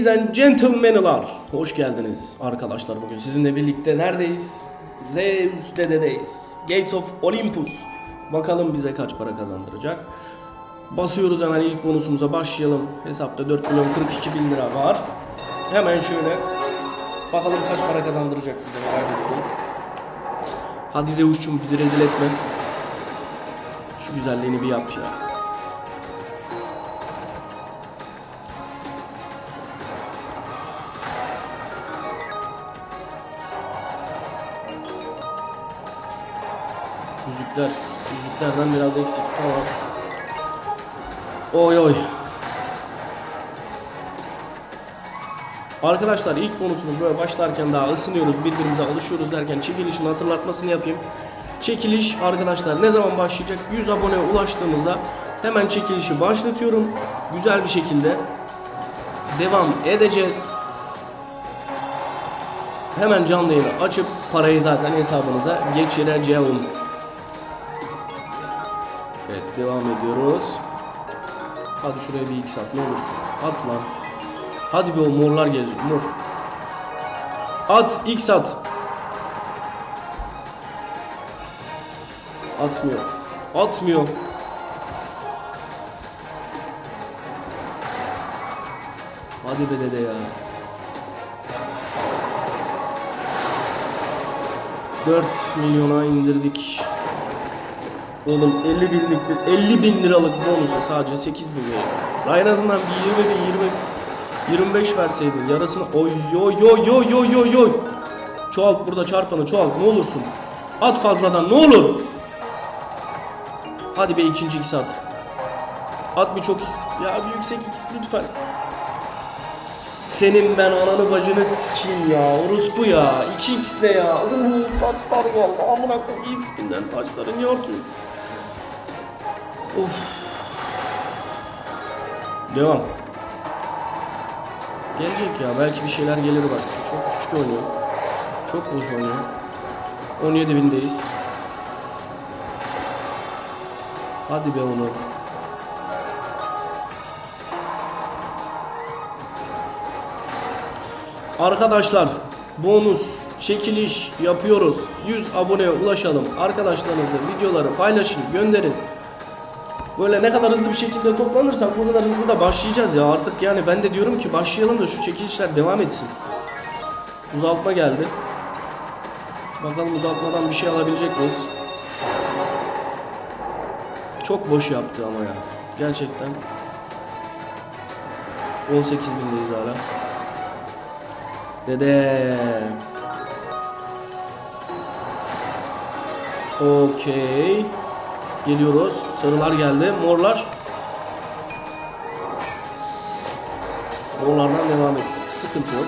Ladies and gentlemen'lar hoş geldiniz arkadaşlar bugün sizinle birlikte neredeyiz? Zeus Dede'deyiz. Gates of Olympus. Bakalım bize kaç para kazandıracak. Basıyoruz hemen ilk bonusumuza başlayalım. Hesapta 4 milyon 42 bin lira var. Hemen şöyle bakalım kaç para kazandıracak bize merak ediyorum. Hadi Zeus'cum bizi rezil etme. Şu güzelliğini bir yap ya. Yüzükler. Yüzüklerden biraz eksik. Tamam. Oy oy. Arkadaşlar ilk bonusumuz böyle başlarken daha ısınıyoruz, birbirimize alışıyoruz derken çekilişin hatırlatmasını yapayım. Çekiliş arkadaşlar ne zaman başlayacak? 100 aboneye ulaştığımızda hemen çekilişi başlatıyorum. Güzel bir şekilde devam edeceğiz. Hemen canlı yayını açıp parayı zaten hesabınıza geçireceğim. Evet devam ediyoruz. Hadi şuraya bir iki saat ne olursun. At lan. Hadi be o morlar gelecek mor. At x at. Atmıyor. Atmıyor. Hadi be dede ya. 4 milyona indirdik. Oğlum 50 binlik bir 50 bin liralık bonusa sadece 8 milyon. Daha en azından bir 20 bin 20 25 verseydin yarısını oy oy oy oy oy oy oy. Çoğalt burada çarpanı çoğalt ne olursun. At fazladan ne olur. Hadi be ikinci x at. At bir çok x. Ya bir yüksek x lütfen. Senin ben ananı bacını sikeyim ya. Orospu ya. 2x ne ya? Uuu taşlar geldi. Amına koyayım x binden taşların yortu. Of. Devam. Gelecek ya. Belki bir şeyler gelir bak. Çok küçük oynuyor. Çok boş oynuyor. 17 bindeyiz. Hadi be onu. Arkadaşlar bonus çekiliş yapıyoruz. 100 aboneye ulaşalım. Arkadaşlarınızla videoları paylaşın, gönderin. Böyle ne kadar hızlı bir şekilde toplanırsak o kadar hızlı da başlayacağız ya. Artık yani ben de diyorum ki başlayalım da şu çekilişler devam etsin. Uzatma geldi. Bakalım uzatmadan bir şey alabilecek miyiz? Çok boş yaptı ama ya. Gerçekten. 18 bindeyiz hala. Dede. Okey. Geliyoruz. Sarılar geldi. Morlar. Morlardan devam ettik. Sıkıntı yok.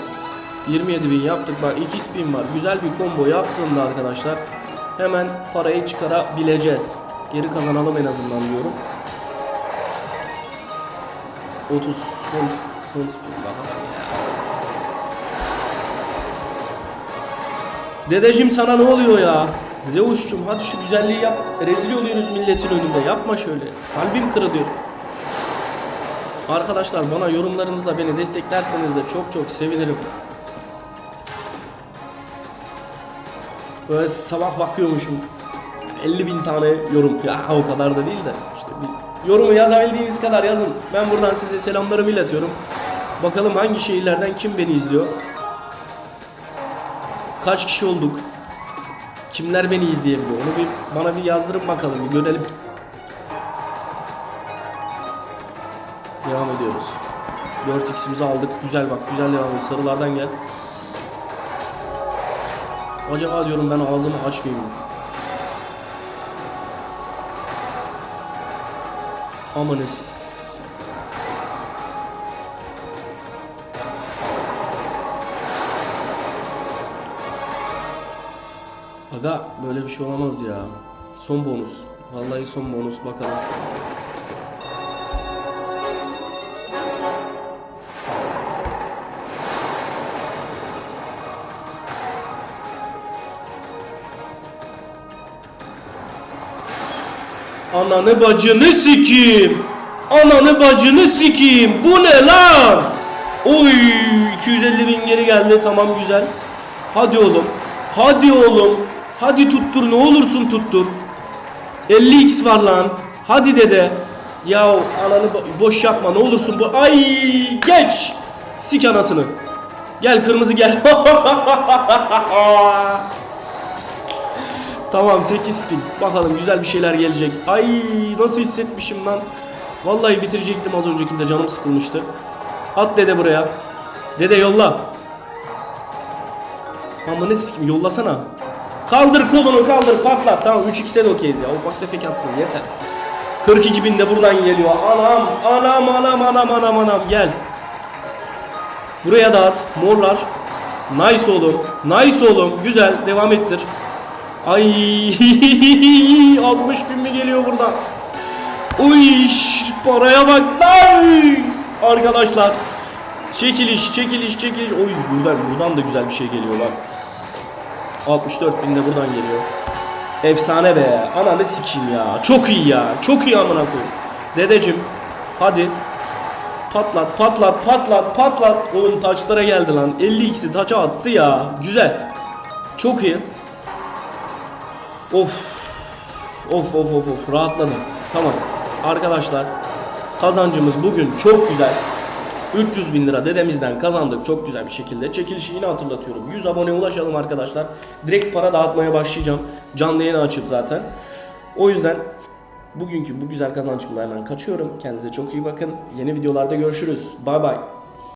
27 bin yaptık. Bak 2 spin var. Güzel bir combo yaptığında arkadaşlar hemen parayı çıkarabileceğiz. Geri kazanalım en azından diyorum. 30 son, son spin daha. Dedeciğim sana ne oluyor ya? Zeus'cum hadi şu güzelliği yap. Rezil oluyoruz milletin önünde. Yapma şöyle. Kalbim kırılıyor. Arkadaşlar bana yorumlarınızla beni desteklerseniz de çok çok sevinirim. Böyle sabah bakıyormuşum. 50 bin tane yorum. Ya o kadar da değil de. işte bir yorumu yazabildiğiniz kadar yazın. Ben buradan size selamlarımı iletiyorum. Bakalım hangi şehirlerden kim beni izliyor. Kaç kişi olduk? Kimler beni izleyebiliyor? Onu bir bana bir yazdırın bakalım bir görelim. Devam ediyoruz. 4x'imizi aldık. Güzel bak güzel devam ediyor. Sarılardan gel. Acaba diyorum ben ağzımı açmayayım mı? Amanız. Aga böyle bir şey olamaz ya. Son bonus. Vallahi son bonus bakalım. Ananı bacını sikeyim. Ananı bacını sikeyim. Bu ne lan? Oy 250 bin geri geldi tamam güzel. Hadi oğlum. Hadi oğlum. Hadi tuttur ne olursun tuttur. 50x var lan. Hadi dede. Ya ananı bo- boş yapma ne olursun bu. Ay geç. Sik anasını. Gel kırmızı gel. tamam 8 bin. Bakalım güzel bir şeyler gelecek. Ay nasıl hissetmişim lan. Vallahi bitirecektim az öncekinde canım sıkılmıştı. At dede buraya. Dede yolla. Ama ne sikim yollasana. Kaldır kolunu kaldır patlat. Tamam 3x'e de okeyiz ya. Ufak tefek atsın yeter. 42 bin de buradan geliyor. Anam anam anam anam anam anam gel. Buraya dağıt. Morlar. Nice oğlum. Nice oğlum. Güzel. Devam ettir. Ay 60 bin mi geliyor buradan? Uy paraya bak lan. Arkadaşlar. Çekiliş, çekiliş, çekiliş. Oy buradan, buradan da güzel bir şey geliyor lan. 64 bin de buradan geliyor. Efsane be. Ananı sikeyim ya. Çok iyi ya. Çok iyi amına koyayım. Dedeciğim. Hadi. Patlat, patlat, patlat, patlat. Oğlum taçlara geldi lan. 52'si taça attı ya. Güzel. Çok iyi. Of. Of of of of. Rahatladım. Tamam. Arkadaşlar. Kazancımız bugün çok güzel. 300 bin lira dedemizden kazandık çok güzel bir şekilde. Çekilişi yine hatırlatıyorum. 100 aboneye ulaşalım arkadaşlar. Direkt para dağıtmaya başlayacağım. Canlı yayını açıp zaten. O yüzden bugünkü bu güzel kazançımla hemen kaçıyorum. Kendinize çok iyi bakın. Yeni videolarda görüşürüz. Bay bay.